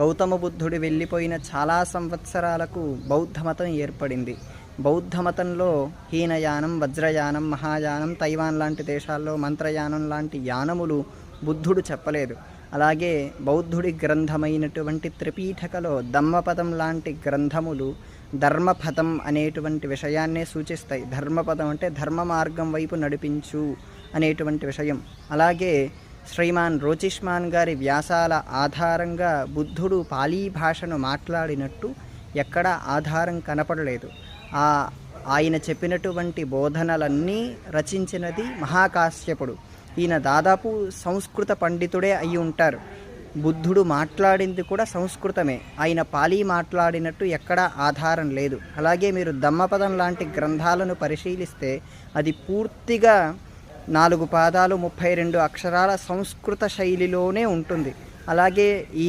గౌతమ బుద్ధుడు వెళ్ళిపోయిన చాలా సంవత్సరాలకు బౌద్ధ మతం ఏర్పడింది. బౌద్ధ మతంలో హీనయానం వజ్రయానం మహాయానం తైవాన్ లాంటి దేశాల్లో మంత్రయానం లాంటి యానములు బుద్ధుడు చెప్పలేదు. అలాగే బౌద్ధుడి గ్రంథమైనటువంటి త్రిపీఠకలో దమ్మపదం లాంటి గ్రంథములు ధర్మపదం అనేటువంటి విషయాన్నే సూచిస్తాయి. ధర్మపదం అంటే ధర్మ మార్గం వైపు నడిపించు అనేటువంటి విషయం. అలాగే శ్రీమాన్ రోచిష్మాన్ గారి వ్యాసాల ఆధారంగా బుద్ధుడు పాలీ భాషను మాట్లాడినట్టు ఎక్కడ ఆధారం కనపడలేదు. ఆ ఆయన చెప్పినటువంటి బోధనలన్నీ రచించినది మహాకాశ్యపుడు. ఈయన దాదాపు సంస్కృత పండితుడే అయి ఉంటారు. బుద్ధుడు మాట్లాడింది కూడా సంస్కృతమే. ఆయన పాలీ మాట్లాడినట్టు ఎక్కడా ఆధారం లేదు. అలాగే మీరు దమ్మపదం లాంటి గ్రంథాలను పరిశీలిస్తే అది పూర్తిగా నాలుగు పాదాలు ముప్పై రెండు అక్షరాల సంస్కృత శైలిలోనే ఉంటుంది. అలాగే ఈ